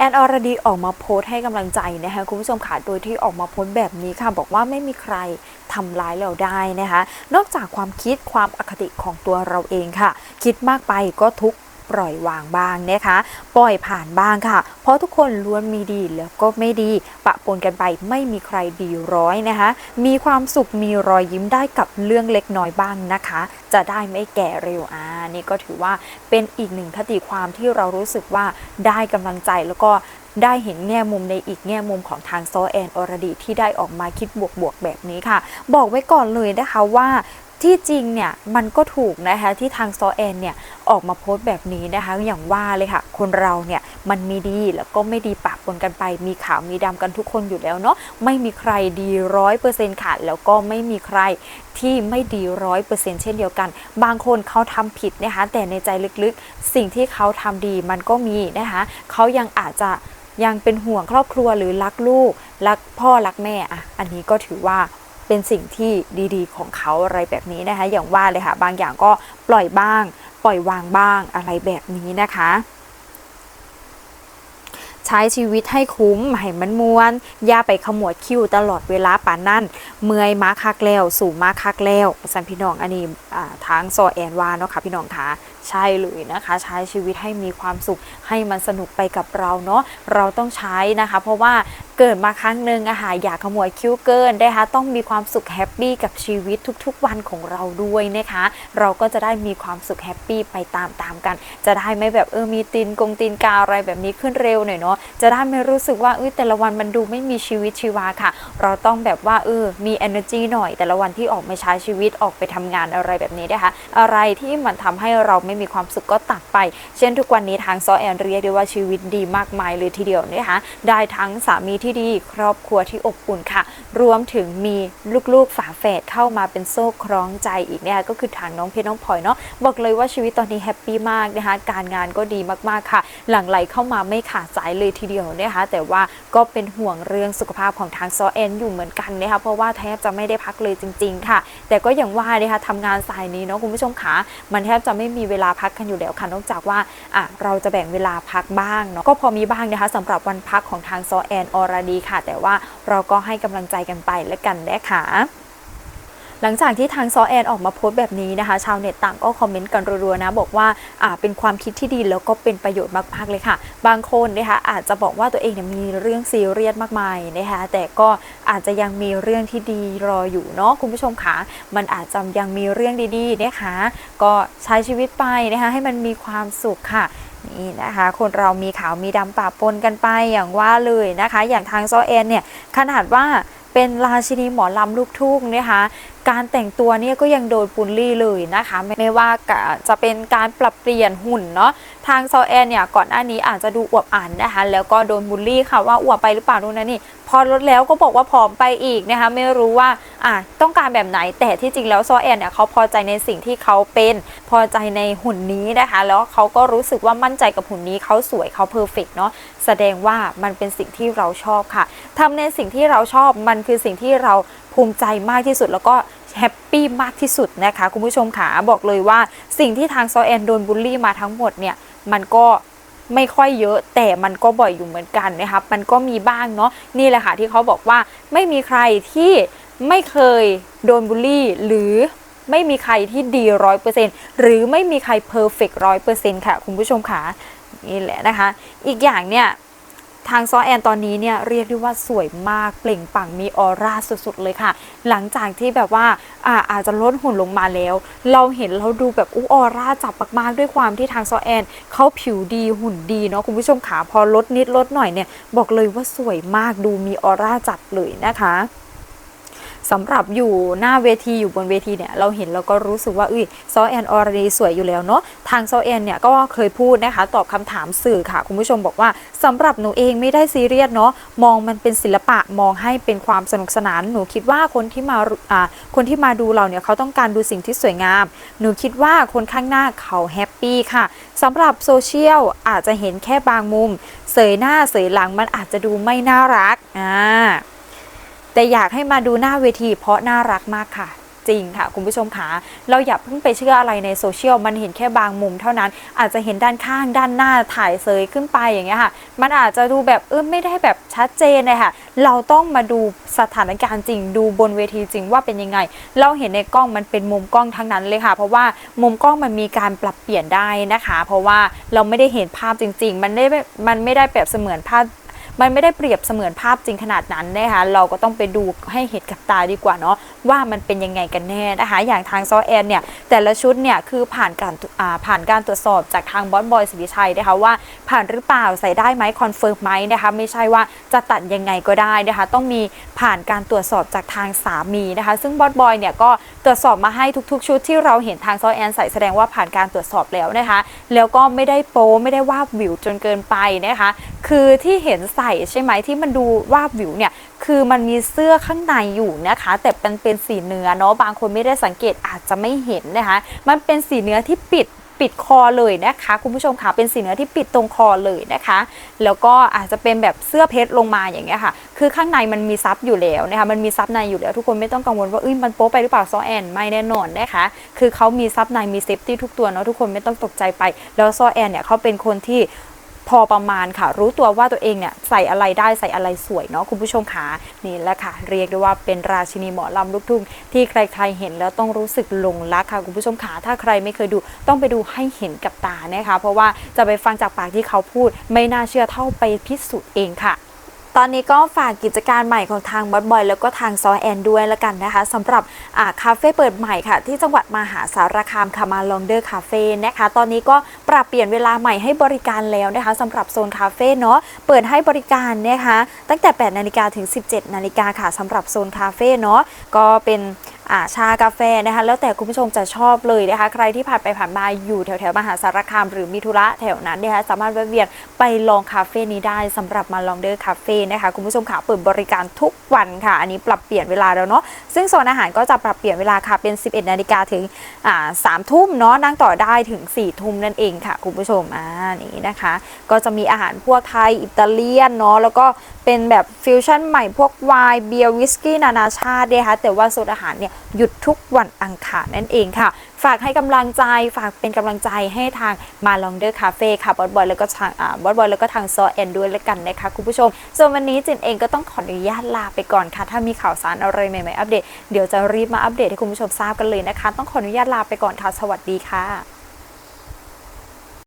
แอนอรดีออกมาโพสต์ให้กำลังใจนะคะคุณผู้ชมค่ะโดยที่ออกมาโพสต์แบบนี้ค่ะบอกว่าไม่มีใครทำร้ายเราได้นะคะ นอกจากความคิดความอคติของตัวเราเองค่ะ คิดมากไปก็ทุกข์ ปล่อยวางบ้างนะคะ ปล่อยผ่านบ้างค่ะ เพราะทุกคนล้วนมีดีแล้วก็ไม่ดี ปะปนกันไปไม่มีใครดีร้อยนะคะ มีความสุขมีรอยยิ้มได้กับเรื่องเล็กน้อยบ้างนะคะ จะได้ไม่แก่เร็วอ่านี่ก็ถือว่าเป็นอีกหนึ่งคติความที่เรารู้สึกว่าได้กำลังใจแล้วก็ได้เห็นแง่มุมในอีกแง่มุมของทางโซแอนอรดีที่ได้ออกมาคิดบวกๆแบบนี้ค่ะ บอกไว้ก่อนเลยนะคะว่า ที่จริงเนี่ยมันก็ถูกนะคะที่ทางซอแอนเนี่ยออกมาโพสต์แบบนี้นะคะอย่างว่าเลยค่ะ คนเราเนี่ยมันมีดีแล้วก็ไม่ดีปะปนกันไป มีขาวมีดำกันทุกคนอยู่แล้วเนาะไม่มีใครดีร้อยเปอร์เซ็นต์ค่ะแล้วก็ไม่มีใครที่ไม่ดีร้อยเปอร์เซ็นต์เช่นเดียวกัน บางคนเขาทำผิดนะคะแต่ในใจลึกๆ สิ่งที่เขาทำดีมันก็มีนะคะเขายังอาจจะยังเป็นห่วงครอบครัวหรือรักลูก รักพ่อรักแม่อะอันนี้ก็ถือว่า เป็นสิ่งที่ดีๆ ของเขาอะไรแบบนี้นะคะ อย่างว่าเลยค่ะ บางอย่างก็ปล่อยบ้าง ปล่อยวางบ้างอะไรแบบนี้นะคะใช้ชีวิตให้คุ้มให้มันมวน อย่าไปขมวดคิ้วตลอดเวลาป่านนั่น เมื่อยมาคักแล้วสู่มาคักแล้วสันพี่น้องอันนี้ทางโซแอนวาเนาะค่ะพี่น้องคะใช่เลยนะคะ ใช้ชีวิตให้มีความสุขให้มันสนุกไปกับเราเนาะเราต้องใช้นะคะ เพราะว่า เกิดมาครั้งหนึ่งอะค่ะอย่าขโมวดคิ้วเกินนะคะต้องมีความสุขแฮปปี้กับชีวิตทุกๆ วันของเราด้วยนะคะ เราก็จะได้มีความสุขแฮปปี้ไปตามๆกัน จะได้ไม่แบบเออมีตีนกงตีนกาอะไรแบบนี้ขึ้นเร็วหน่อยเนาะจะได้ไม่รู้สึกว่าเอยแต่ละวันมันดูไม่มีชีวิตชีวาค่ะ เราต้องแบบว่าเออมี energy หน่อย แต่ละวันที่ออกมาใช้ชีวิตออกไปทำงานอะไรแบบนี้นะคะ อะไรที่มันทำให้เราไม่มีความสุขก็ตัดไป เช่นทุกวันนี้ทางซอแอนเรียกได้ว่าชีวิตดีมากมายเลยทีเดียวนะคะได้ทั้งสามีที่ดี ครอบครัวที่อบอุ่นค่ะ รวมถึงมีลูกๆฝาแฝดเข้ามาเป็นโซ่คล้องใจอีกเนี่ยก็คือทางน้องเพชรน้องพลอยเนาะบอกเลยว่าชีวิตตอนนี้แฮปปี้มากนะคะการงานก็ดีมากๆค่ะ หลั่งไหลเข้ามาไม่ขาดสายเลยทีเดียวนะคะแต่ว่าก็เป็นห่วงเรื่องสุขภาพของทางซอแอนอยู่เหมือนกันนะคะเพราะว่าแทบจะไม่ได้พักเลยจริง ๆ ค่ะ แต่ก็อย่างว่านะคะทำงานสายนี้เนาะคุณผู้ชมคะมันแทบจะไม่มีเวลาพักกันอยู่แล้วค่ะนอกจากว่าอะเราจะแบ่งเวลาพักบ้างเนาะก็พอมีบ้างนะคะสำหรับวันพักของทางซอแอนอรดีค่ะ แต่ว่าเราก็ให้กำลังใจกันไปและกันนะคะหลังจากที่ทางซอแอนออกมาโพสต์แบบนี้นะคะ ชาวเน็ตต่างก็คอมเมนต์กันรัวๆนะ บอกว่าอ่าเป็นความคิดที่ดีแล้วก็เป็นประโยชน์มากๆเลยค่ะ บางคนนะคะอาจจะบอกว่าตัวเองเนี่ยมีเรื่องซีเรียสมากมายนะคะแต่ก็อาจจะยังมีเรื่องที่ดีรออยู่เนาะคุณผู้ชมคะมันอาจจะยังมีเรื่องดีๆนะคะก็ใช้ชีวิตไปนะคะให้มันมีความสุขค่ะ นี่นะคะ คนเรามีขาวมีดำปะปนกันไปอย่างว่าเลยนะคะ อย่างทางซอแอนเนี่ยขนาดว่าเป็นราชินีหมอลำลูกทุ่งนะคะการแต่งตัวเนี่ยก็ยังโดนบูลลี่เลยนะคะ ไม่ว่าจะเป็นการปรับเปลี่ยนหุ่นเนาะ ทางซอแอนเนี่ยก่อนหน้านี้อาจจะดูอวบอันนะคะแล้วก็โดนบูลลี่ค่ะว่าอวบไปหรือเปล่านู่นะนี่พอลดแล้วก็บอกว่าผอมไปอีกนะคะไม่รู้ว่าอะต้องการแบบไหนแต่ที่จริงแล้วซอแอนเนี่ยเขาพอใจในสิ่งที่เขาเป็นพอใจในหุ่นนี้นะคะ แล้วเขาก็รู้สึกว่ามั่นใจกับหุ่นนี้เขาสวยเขาเพอร์เฟกเนาะแสดงว่ามันเป็นสิ่งที่เราชอบค่ะทำในสิ่งที่เราชอบมันคือสิ่งที่เราภูมิใจมากที่สุดแล้วก็แฮปปี้มากที่สุดนะคะ คุณผู้ชมขาบอกเลยว่าสิ่งที่ทางซอแอนโดนบูลลี่มาทั้งหมดเนี่ย มันก็ไม่ค่อยเยอะแต่มันก็บ่อยอยู่เหมือนกันนะคะมันก็มีบ้างเนาะนี่แหละค่ะที่เขาบอกว่าไม่มีใครที่ไม่เคยโดนบูลลี่ หรือไม่มีใครที่ดีร้อยเปอร์เซ็นต์หรือไม่มีใครเพอร์เฟกร้อยเปอร์เซ็นต์ค่ะคุณผู้ชมขานี่แหละนะคะ อีกอย่างเนี่ย ทางซอแอนตอนนี้เนี่ยเรียกได้ว่าสวยมากเปล่งปังมีออร่าสุดๆเลยค่ะ หลังจากที่แบบว่าอาอาจจะลดหุ่นลงมาแล้ว เราเห็นเราดูแบบอู้ออร่าจับมากๆด้วยความที่ทางซอแอนเขาผิวดีหุ่นดีเนาะคุณผู้ชมขาพอลดนิดลดหน่อยเนี่ยบอกเลยว่าสวยมากดูมีออร่าจัดเลยนะคะ สำหรับอยู่หน้าเวทีอยู่บนเวทีเนี่ยเราเห็นเราก็รู้สึกว่าอุ้ยซอแอนออรีสวยอยู่แล้วเนาะทางซอแอนเนี่ยก็เคยพูดนะคะ ตอบคำถามสื่อค่ะ คุณผู้ชมบอกว่าสำหรับหนูเองไม่ได้ซีเรียสเนาะมองมันเป็นศิลปะมองให้เป็นความสนุกสนาน หนูคิดว่าคนที่มาอ่าคนที่มาดูเราเนี่ยเขาต้องการดูสิ่งที่สวยงาม หนูคิดว่าคนข้างหน้าเขาแฮปปี้ค่ะสำหรับโซเชียลอาจจะเห็นแค่บางมุม เสยหน้าเสยหลังมันอาจจะดูไม่น่ารักอ่า แต่อยากให้มาดูหน้าเวทีเพราะน่ารักมากค่ะ จริงค่ะ คุณผู้ชมขาเราอย่าเพิ่งไปเชื่ออะไรในโซเชียลมันเห็นแค่บางมุมเท่านั้น อาจจะเห็นด้านข้างด้านหน้าถ่ายเซยขึ้นไปอย่างเงี้ยค่ะ มันอาจจะดูแบบเออไม่ได้แบบชัดเจนเลยค่ะ เราต้องมาดูสถานการณ์จริง ดูบนเวทีจริงว่าเป็นยังไง เราเห็นในกล้องมันเป็นมุมกล้องทั้งนั้นเลยค่ะ เพราะว่ามุมกล้องมันมีการปรับเปลี่ยนได้นะคะ เพราะว่าเราไม่ได้เห็นภาพจริง ๆ มันได้มันไม่ได้แบบเสมือนภาพ มันไม่ได้เปรียบเสมือนภาพจริงขนาดนั้นนะคะเราก็ต้องไปดูให้เห็นกับตาดีกว่าเนาะว่ามันเป็นยังไงกันแน่นะคะอย่างทางซอแอนเนี่ยแต่ละชุดเนี่ยคือผ่านการผ่านการตรวจสอบจากทางบอสบอยสิริชัยนะคะว่าผ่านหรือเปล่าใส่ได้ไหมคอนเฟิร์มไหมนะคะไม่ใช่ว่าจะตัดยังไงก็ได้นะคะต้องมีผ่านการตรวจสอบจากทางสามีนะคะ ซึ่งบอสบอยเนี่ยก็ตรวจสอบมาให้ทุกๆ ชุดที่เราเห็นทางซอแอนใส่แสดงว่าผ่านการตรวจสอบแล้วนะคะ แล้วก็ไม่ได้โป๊ไม่ได้ว่าวิวจนเกินไปนะคะ คือที่เห็นใส่ใช่ไหมที่มันดูว่าบวิวเนี่ยคือมันมีเสื้อข้างในอยู่นะคะ แต่มันเป็นสีเนื้อเนาะบางคนไม่ได้สังเกตอาจจะไม่เห็นนะคะ มันเป็นสีเนื้อที่ปิดปิดคอเลยนะคะ คุณผู้ชมค่ะเป็นสีเนื้อที่ปิดตรงคอเลยนะคะ แล้วก็อาจจะเป็นแบบเสื้อเพชรลงมาอย่างเงี้ยค่ะ คือข้างในมันมีซับอยู่แล้วนะคะมันมีซับในอยู่แล้วทุกคนไม่ต้องกังวลว่าเอ้ยมันโป๊ไปหรือเปล่าซอแอนไม่แน่นอนนะคะ คือเขามีซับในมีเซฟตี้ทุกตัวเนาะทุกคนไม่ต้องตกใจไป แล้วซอแอนเนี่ยเขาเป็นคนที่ พอประมาณค่ะ รู้ตัวว่าตัวเองเนี่ยใส่อะไรได้ใส่อะไรสวยเนาะคุณผู้ชมขานี่แหละค่ะ เรียกได้ว่าเป็นราชินีหมอลำลูกทุ่งที่ใครๆเห็นแล้วต้องรู้สึกหลงรักค่ะคุณผู้ชมขาถ้าใครไม่เคยดูต้องไปดูให้เห็นกับตานะคะ เพราะว่าจะไปฟังจากปากที่เขาพูด ไม่น่าเชื่อเท่าไปพิสูจน์เองค่ะ ตอนนี้ก็ฝากกิจการใหม่ของทางบอสบอย แล้วก็ทางซอแอนด้วยละกันนะคะสำหรับคาเฟ่เปิดใหม่ค่ะ ที่จังหวัดมหาสารคามคามาลองเดอร์คาเฟ่นะคะ ตอนนี้ก็ปรับเปลี่ยนเวลาใหม่ให้บริการแล้วนะคะสำหรับโซนคาเฟ่เนาะเปิดให้บริการนะคะ ตั้งแต่ 8 นาฬิกาถึง 17 นาฬิกาค่ะสำหรับโซนคาเฟ่เนาะก็เป็น อ่าชากาแฟนะคะ แล้วแต่คุณผู้ชมจะชอบเลยนะคะ ใครที่ผ่านไปผ่านมาอยู่แถวแถวมหาสารคาม หรือมีธุระแถวนั้นนะคะสามารถแวะเวียนไปลองคาเฟ่นี้ได้สำหรับมาลองเดอร์คาเฟ่นะคะคุณผู้ชมค่ะเปิดบริการทุกวันค่ะ อันนี้ปรับเปลี่ยนเวลาแล้วเนาะซึ่งโซนอาหารก็จะปรับเปลี่ยนเวลาค่ะเป็น 11 นาฬิกาถึงอ่าสามทุ่มเนาะนั่งต่อได้ถึง4ทุ่มนั่นเองค่ะ คุณผู้ชมอ่านี่นะคะ ก็จะมีอาหารพวกไทยอิตาเลียนเนาะแล้วก็ เป็นแบบฟิวชั่นใหม่พวกไวน์เบียร์วิสกี้นานาชาตินะคะแต่ว่าโซนอาหารเนี่ยหยุดทุกวันอังคารนั่นเองค่ะ ฝากให้กำลังใจฝากเป็นกำลังใจให้ทางมาลองเดอร์คาเฟ่ค่ะบอสบอยแล้วก็ทางบอสบอยแล้วก็ทางซอแอนด้วยแล้วกันนะคะคุณผู้ชม ส่วนวันนี้จินเองก็ต้องขออนุญาตลาไปก่อนค่ะ ถ้ามีข่าวสารอะไรใหม่ๆอัปเดตเดี๋ยวจะรีบมาอัปเดตให้คุณผู้ชมทราบกันเลยนะคะ ต้องขออนุญาตลาไปก่อนค่ะสวัสดีค่ะ